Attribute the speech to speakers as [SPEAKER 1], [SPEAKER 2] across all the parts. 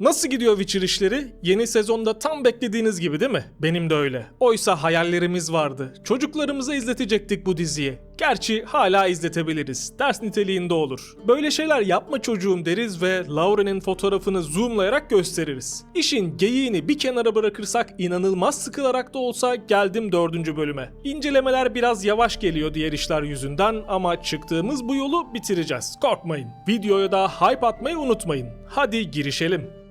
[SPEAKER 1] Nasıl gidiyor Witcher işleri? Yeni sezonda tam beklediğiniz gibi değil mi? Benim de öyle. Oysa hayallerimiz vardı. Çocuklarımıza izletecektik bu diziyi. Gerçi hala izletebiliriz. Ders niteliğinde olur. Böyle şeyler yapma çocuğum deriz ve Lauren'in fotoğrafını zoomlayarak gösteririz. İşin geyiğini bir kenara bırakırsak inanılmaz sıkılarak da olsa geldim dördüncü bölüme. İncelemeler biraz yavaş geliyor diğer işler yüzünden ama çıktığımız bu yolu bitireceğiz. Korkmayın. Videoya da hype atmayı unutmayın. Hadi girişelim.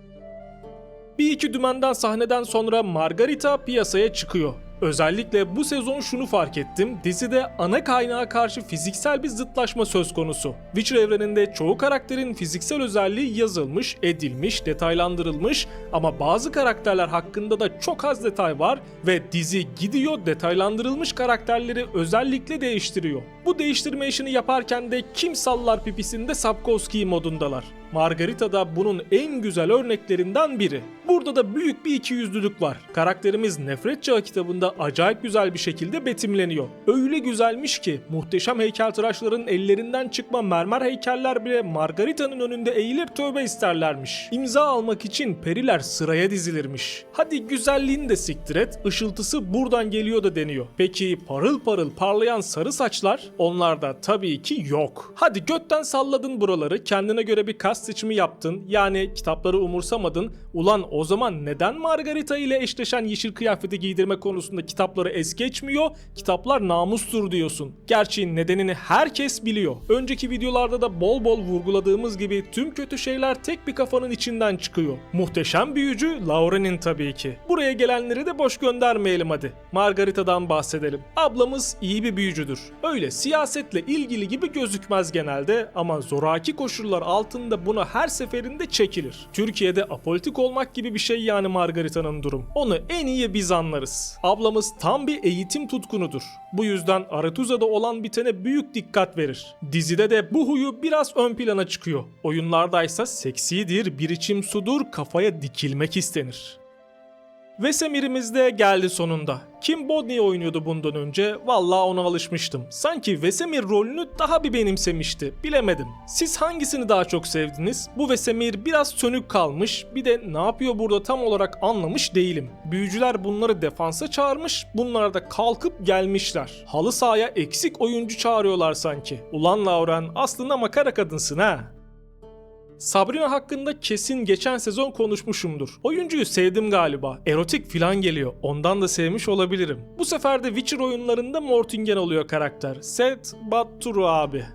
[SPEAKER 1] Bir iki dümenden sahneden sonra Margarita piyasaya çıkıyor. Özellikle bu sezon şunu fark ettim. Dizide ana kaynağa karşı fiziksel bir zıtlaşma söz konusu. Witcher evreninde çoğu karakterin fiziksel özelliği yazılmış, edilmiş, detaylandırılmış ama bazı karakterler hakkında da çok az detay var ve dizi gidiyor detaylandırılmış karakterleri özellikle değiştiriyor. Bu değiştirme işini yaparken de kim sallar pipisinde Sapkowski modundalar. Margarita da bunun en güzel örneklerinden biri. Burada da büyük bir ikiyüzlülük var. Karakterimiz Nefret Çağı kitabında acayip güzel bir şekilde betimleniyor. Öyle güzelmiş ki muhteşem heykeltıraşların ellerinden çıkma mermer heykeller bile Margarita'nın önünde eğilip tövbe isterlermiş. İmza almak için periler sıraya dizilirmiş. Hadi güzelliğini de siktir et, ışıltısı buradan geliyor da deniyor. Peki parıl parıl parlayan sarı saçlar? Onlarda tabii ki yok. Hadi götten salladın buraları, kendine göre bir kas seçimi yaptın, yani kitapları umursamadın. Ulan o zaman neden Margarita ile eşleşen yeşil kıyafeti giydirme konusunda kitapları es geçmiyor? Kitaplar namustur diyorsun. Gerçi nedenini herkes biliyor. Önceki videolarda da bol bol vurguladığımız gibi tüm kötü şeyler tek bir kafanın içinden çıkıyor. Muhteşem büyücü Lauren'in tabii ki. Buraya gelenleri de boş göndermeyelim hadi. Margarita'dan bahsedelim. Ablamız iyi bir büyücüdür. Öyle siyasetle ilgili gibi gözükmez genelde ama zoraki koşullar altında buna her seferinde çekilir. Türkiye'de apolitik olmak gibi bir şey yani Margarita'nın durum. Onu en iyi biz anlarız. Ablamız tam bir eğitim tutkunudur. Bu yüzden Aretuza'da olan bitene büyük dikkat verir. Dizide de bu huyu biraz ön plana çıkıyor. Oyunlardaysa seksidir, bir içim sudur, kafaya dikilmek istenir. Vesemir'imiz de geldi sonunda. Kim Bodni oynuyordu bundan önce? Vallahi ona alışmıştım. Sanki Vesemir rolünü daha bir benimsemişti. Bilemedim. Siz hangisini daha çok sevdiniz? Bu Vesemir biraz sönük kalmış. Bir de ne yapıyor burada tam olarak anlamış değilim. Büyücüler bunları defansa çağırmış. Bunlar da kalkıp gelmişler. Halı sahaya eksik oyuncu çağırıyorlar sanki. Ulan Lauren aslında makara kadınsın ha. Sabrina hakkında kesin geçen sezon konuşmuşumdur. Oyuncuyu sevdim galiba. Erotik filan geliyor. Ondan da sevmiş olabilirim. Bu sefer de Witcher oyunlarında Mortingen oluyor karakter. Seth Batturu abi.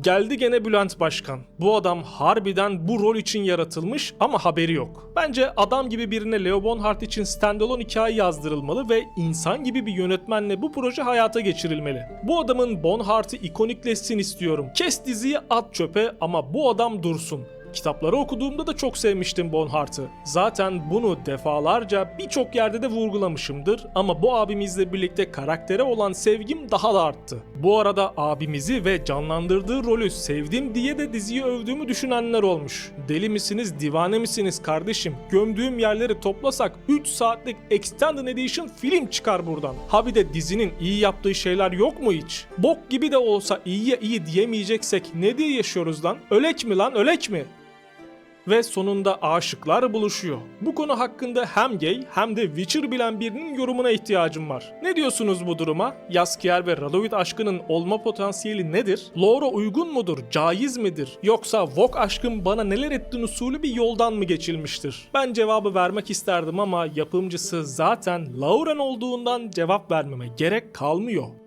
[SPEAKER 1] Geldi gene Bülent Başkan. Bu adam harbiden bu rol için yaratılmış ama haberi yok. Bence adam gibi birine Leo Bonhart için standalone hikaye yazdırılmalı ve insan gibi bir yönetmenle bu proje hayata geçirilmeli. Bu adamın Bonhart'ı ikonikleşsin istiyorum. Kes diziyi at çöpe ama bu adam dursun. Kitapları okuduğumda da çok sevmiştim Bonhart'ı. Zaten bunu defalarca birçok yerde de vurgulamışımdır ama bu abimizle birlikte karaktere olan sevgim daha da arttı. Bu arada abimizi ve canlandırdığı rolü sevdim diye de diziyi övdüğümü düşünenler olmuş. Deli misiniz, divane misiniz kardeşim? Gömdüğüm yerleri toplasak 3 saatlik Extended Edition film çıkar buradan. Ha bir de dizinin iyi yaptığı şeyler yok mu hiç? Bok gibi de olsa iyiye iyi diyemeyeceksek ne diye yaşıyoruz lan? Ölek mi lan ölek mi? Ve sonunda aşıklar buluşuyor. Bu konu hakkında hem gay hem de Witcher bilen birinin yorumuna ihtiyacım var. Ne diyorsunuz bu duruma? Yaskier ve Radovid aşkının olma potansiyeli nedir? Lore uygun mudur? Caiz midir? Yoksa Vok aşkın bana neler ettin usulü bir yoldan mı geçilmiştir? Ben cevabı vermek isterdim ama yapımcısı zaten Lauren olduğundan cevap vermeme gerek kalmıyor.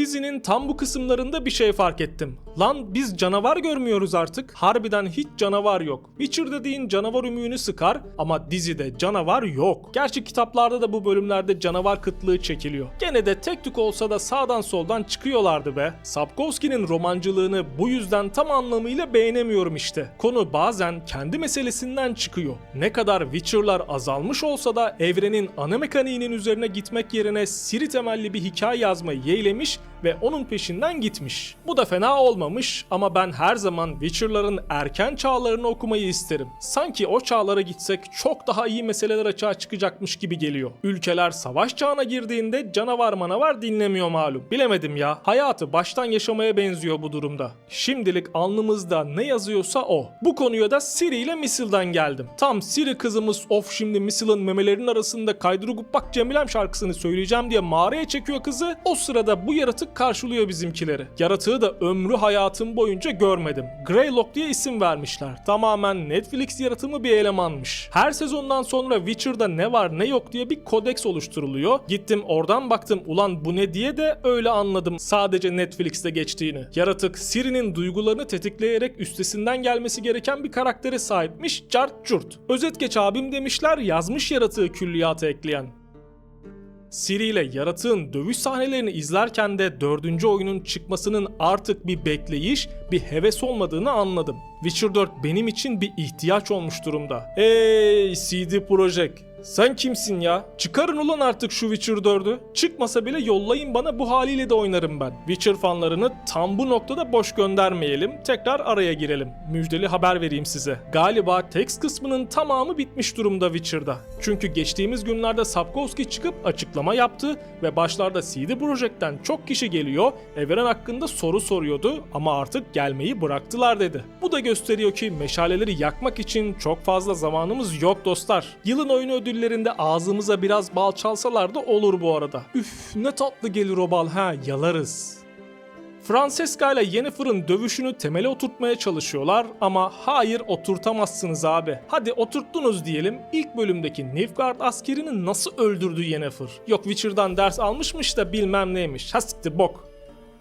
[SPEAKER 1] Dizinin tam bu kısımlarında bir şey fark ettim. Lan biz canavar görmüyoruz artık. Harbiden hiç canavar yok. Witcher dediğin canavar ümüğünü sıkar ama dizide canavar yok. Gerçi kitaplarda da bu bölümlerde canavar kıtlığı çekiliyor. Gene de tek tük olsa da sağdan soldan çıkıyorlardı be. Sapkowski'nin romancılığını bu yüzden tam anlamıyla beğenemiyorum işte. Konu bazen kendi meselesinden çıkıyor. Ne kadar Witcher'lar azalmış olsa da evrenin ana mekaniğinin üzerine gitmek yerine Siri temelli bir hikaye yazmayı yeğlemiş ve onun peşinden gitmiş. Bu da fena olmamış ama ben her zaman Witcher'ların erken çağlarını okumayı isterim. Sanki o çağlara gitsek çok daha iyi meseleler açığa çıkacakmış gibi geliyor. Ülkeler savaş çağına girdiğinde canavar manavar dinlemiyor malum. Bilemedim ya. Hayatı baştan yaşamaya benziyor bu durumda. Şimdilik alnımızda ne yazıyorsa o. Bu konuya da Siri ile Misil'den geldim. Tam Siri kızımız of şimdi Misil'ın memelerinin arasında kaydırıp bak Cemilem şarkısını söyleyeceğim diye mağaraya çekiyor kızı. O sırada bu yaratık karşılıyor bizimkileri. Yaratığı da ömrü hayatım boyunca görmedim. Greylock diye isim vermişler. Tamamen Netflix yaratımı bir elemanmış. Her sezondan sonra Witcher'da ne var ne yok diye bir kodeks oluşturuluyor. Gittim oradan baktım ulan bu ne diye de öyle anladım sadece Netflix'te geçtiğini. Yaratık Siri'nin duygularını tetikleyerek üstesinden gelmesi gereken bir karaktere sahipmiş Cart Curt. Özet geç abim demişler yazmış yaratığı külliyata ekleyen. Siri ile yaratığın dövüş sahnelerini izlerken de dördüncü oyunun çıkmasının artık bir bekleyiş, bir heves olmadığını anladım. Witcher 4 benim için bir ihtiyaç olmuş durumda. Hey CD Projekt sen kimsin ya? Çıkarın ulan artık şu Witcher 4'ü. Çıkmasa bile yollayın bana bu haliyle de oynarım ben. Witcher fanlarını tam bu noktada boş göndermeyelim. Tekrar araya girelim. Müjdeli haber vereyim size. Galiba text kısmının tamamı bitmiş durumda Witcher'da. Çünkü geçtiğimiz günlerde Sapkowski çıkıp açıklama yaptı ve başlarda CD Projekt'ten çok kişi geliyor, evren hakkında soru soruyordu ama artık gelmeyi bıraktılar dedi. Bu da gösteriyor ki meşaleleri yakmak için çok fazla zamanımız yok dostlar. Yılın oyunu ödüllerinde ağzımıza biraz bal çalsalar da olur bu arada. Üf ne tatlı gelir o bal ha yalarız. Francesca ile Yennefer'ın dövüşünü temele oturtmaya çalışıyorlar ama hayır oturtamazsınız abi. Hadi oturttunuz diyelim ilk bölümdeki Nilfgaard askerini nasıl öldürdü Yennefer? Yok Witcher'dan ders almışmış da bilmem neymiş. Ha siktir bok.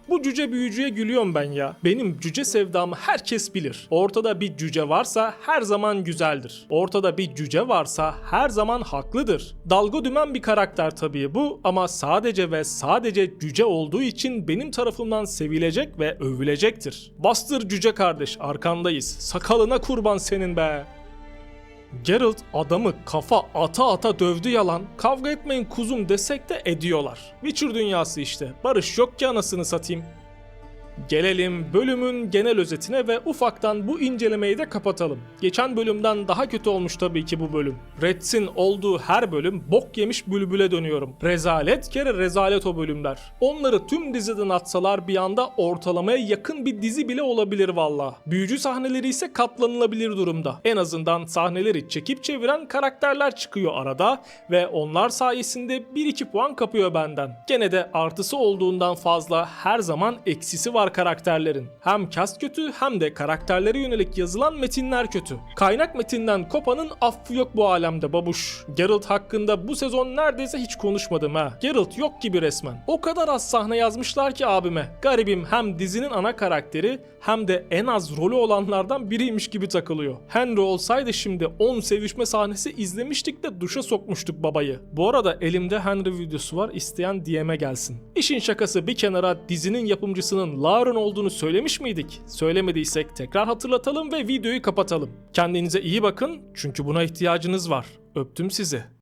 [SPEAKER 1] Bu cüce büyücüye gülüyorum ben ya. Benim cüce sevdamı herkes bilir. Ortada bir cüce varsa her zaman güzeldir. Ortada bir cüce varsa her zaman haklıdır. Dalga dümen bir karakter tabii bu ama sadece ve sadece cüce olduğu için benim tarafımdan sevilecek ve övülecektir. Bastır cüce kardeş arkandayız. Sakalına kurban senin be. Geralt adamı kafa ata ata dövdü yalan. Kavga etmeyin kuzum desek de ediyorlar. Witcher dünyası işte. Barış yok ki anasını satayım. Gelelim bölümün genel özetine ve ufaktan bu incelemeyi de kapatalım. Geçen bölümden daha kötü olmuş tabii ki bu bölüm. Reds'in olduğu her bölüm bok yemiş bülbüle dönüyorum. Rezalet kere rezalet o bölümler. Onları tüm diziden atsalar bir anda ortalamaya yakın bir dizi bile olabilir valla. Büyücü sahneleri ise katlanılabilir durumda. En azından sahneleri çekip çeviren karakterler çıkıyor arada ve onlar sayesinde 1-2 puan kapıyor benden. Gene de artısı olduğundan fazla her zaman eksisi var karakterlerin. Hem cast kötü hem de karakterlere yönelik yazılan metinler kötü. Kaynak metinden kopanın affı yok bu alemde babuş. Geralt hakkında bu sezon neredeyse hiç konuşmadım ha. Geralt yok gibi resmen. O kadar az sahne yazmışlar ki abime. Garibim hem dizinin ana karakteri hem de en az rolü olanlardan biriymiş gibi takılıyor. Henry olsaydı şimdi 10 sevişme sahnesi izlemiştik de duşa sokmuştuk babayı. Bu arada elimde Henry videosu var isteyen DM'e gelsin. İşin şakası bir kenara dizinin yapımcısının Lauren olduğunu söylemiş miydik? Söylemediysek tekrar hatırlatalım ve videoyu kapatalım. Kendinize iyi bakın çünkü buna ihtiyacınız var. Öptüm sizi.